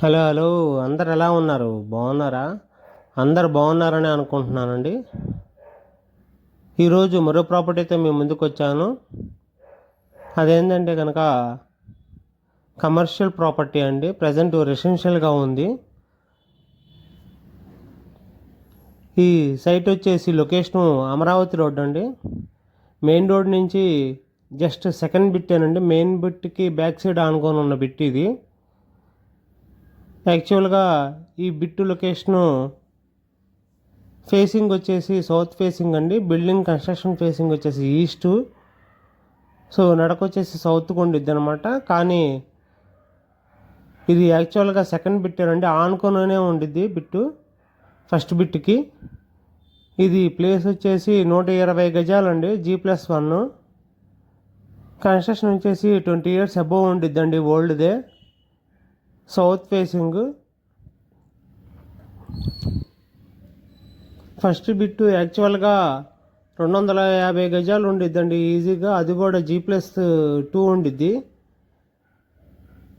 Hello hello అందరు ఎలా ఉన్నారు? బాగున్నారా? అందరు బాగున్నారని అనుకుంటున్నానండి. ఈరోజు మరో ప్రాపర్టీతో మేము ముందుకు వచ్చాను. అదేంటంటే కనుక కమర్షియల్ ప్రాపర్టీ అండి. ప్రజెంట్ రెసిడెన్షియల్గా ఉంది. ఈ సైట్ వచ్చేసి లొకేషను అమరావతి రోడ్ అండి. మెయిన్ రోడ్ నుంచి జస్ట్ సెకండ్ బిట్టేనండి మెయిన్ బిట్కి బ్యాక్ సైడ్ ఆనుకొని ఉన్న బిట్ ఇది. యాక్చువల్గా ఈ బిట్టు లొకేషను ఫేసింగ్ వచ్చేసి సౌత్ ఫేసింగ్ అండి. బిల్డింగ్ కన్స్ట్రక్షన్ ఫేసింగ్ వచ్చేసి ఈస్ట్. సో నడక వచ్చేసి సౌత్కి ఉండిద్ది అనమాట కానీ ఇది యాక్చువల్గా సెకండ్ బిట్టేనండి ఆనుకొనే ఉండిద్ది బిట్టు ఫస్ట్ బిట్కి. ఇది ప్లేస్ వచ్చేసి నూట ఇరవై గజాలండి జీ ప్లస్ వన్. కన్స్ట్రక్షన్ వచ్చేసి ట్వంటీ ఇయర్స్ అబోవ్ ఉండిద్దండి ఓల్డ్దే. South facing. ఫస్ట్ బిట్టు యాక్చువల్గా రెండు వందల యాభై గజాలు ఉండిద్దండి. ఈజీగా అది కూడా జీ ప్లస్ టూ ఉండిద్ది.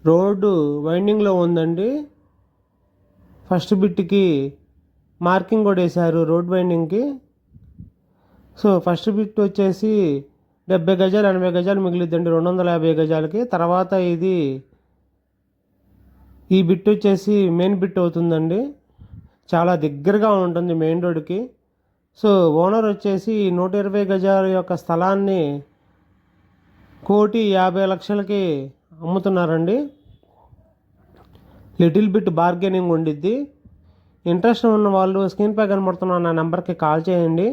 రోడ్డు వైండింగ్లో ఉందండి. ఫస్ట్ బిట్కి మార్కింగ్ కూడా వేశారు రోడ్ వైండింగ్కి. సో ఫస్ట్ బిట్ వచ్చేసి డెబ్బై గజాలు ఎనభై గజాలు మిగిలిద్దండి. రెండు వందల యాభై గజాలకి. తర్వాత ఇది ఈ బిట్ వచ్చేసి మెయిన్ బిట్ అవుతుందండి. చాలా దగ్గరగా ఉంటుంది మెయిన్ రోడ్కి సో ఓనర్ వచ్చేసి నూట ఇరవై గజాల యొక్క స్థలాన్ని కోటి యాభై లక్షలకి అమ్ముతున్నారండి. లిటిల్ బిట్ బార్గెనింగ్ ఉండిద్ది. ఇంట్రెస్ట్ ఉన్న వాళ్ళు స్క్రీన్పై కనబడుతున్న నా నెంబర్కి కాల్ చేయండి.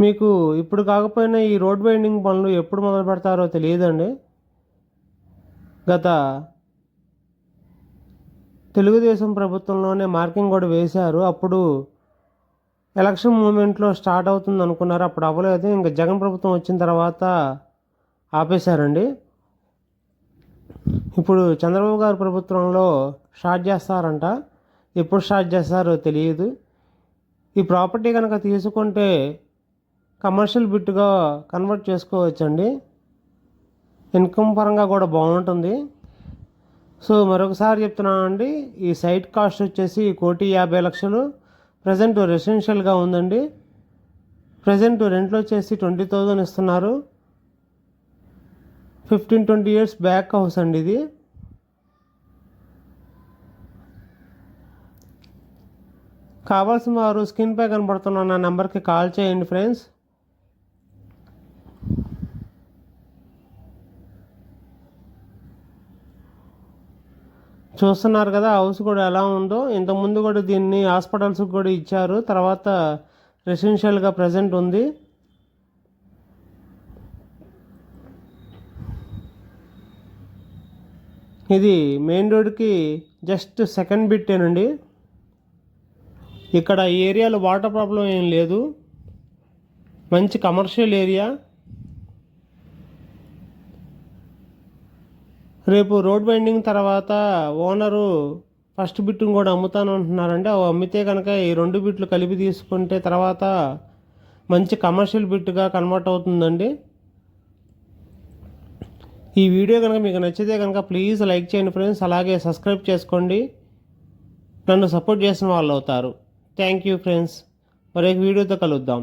మీకు ఇప్పుడు కాకపోయినా ఈ రోడ్ బైండింగ్ పనులు ఎప్పుడు మొదలు పెడతారో తెలియదండి. గత తెలుగుదేశం ప్రభుత్వంలోనే మార్కింగ్ కూడా వేశారు. అప్పుడు ఎలక్షన్ మూమెంట్లో స్టార్ట్ అవుతుంది అనుకున్నారు. అప్పుడు అవ్వలేదు. ఇంకా జగన్ ప్రభుత్వం వచ్చిన తర్వాత ఆపేశారండి. ఇప్పుడు చంద్రబాబు గారి ప్రభుత్వంలో స్టార్ట్ చేస్తారంట. ఎప్పుడు స్టార్ట్ చేస్తారో తెలియదు. ఈ ప్రాపర్టీ కనుక తీసుకుంటే కమర్షియల్ బిట్గా కన్వర్ట్ చేసుకోవచ్చండి. ఇన్కమ్ పరంగా కూడా బాగుంటుంది. సో మరొకసారి చెప్తున్నానండి ఈ సైట్ కాస్ట్ వచ్చేసి కోటి యాభై లక్షలు. ప్రజెంట్ రెసిడెన్షియల్గా ఉందండి. ప్రజెంట్ రెంట్లో వచ్చేసి ట్వంటీ థౌజండ్ ఇస్తున్నారు. Fifteen twenty years back house అండి ఇది. కావాల్సిన వారు స్క్రీన్పై కనబడుతున్న నా నెంబర్కి కాల్ చేయండి ఫ్రెండ్స్. చూస్తున్నారు కదా హౌస్ కూడా ఎలా ఉందో. ఇంతకుముందు కూడా దీన్ని హాస్పిటల్స్కి కూడా ఇచ్చారు. తర్వాత రెసిడెన్షియల్గా ప్రజెంట్ ఉంది. ఇది మెయిన్ రోడ్కి జస్ట్ సెకండ్ బిట్టేనండి ఇక్కడ ఈ ఏరియాలో వాటర్ ప్రాబ్లం ఏం లేదు. మంచి కమర్షియల్ ఏరియా రేపు రోడ్ బైండింగ్ తర్వాత ఓనరు ఫస్ట్ బిట్టును కూడా అమ్ముతాను అంటున్నారంటే అవి అమ్మితే కనుక ఈ రెండు బిట్లు కలిపి తీసుకుంటే తర్వాత మంచి కమర్షియల్ బిట్గా కన్వర్ట్ అవుతుందండి. ఈ వీడియో కనుక మీకు నచ్చితే కనుక ప్లీజ్ లైక్ చేయండి ఫ్రెండ్స్. అలాగే సబ్స్క్రైబ్ చేసుకోండి. నన్ను సపోర్ట్ చేసిన వాళ్ళు అవుతారు. Thank you friends. మరొక వీడియోతో కలుద్దాం.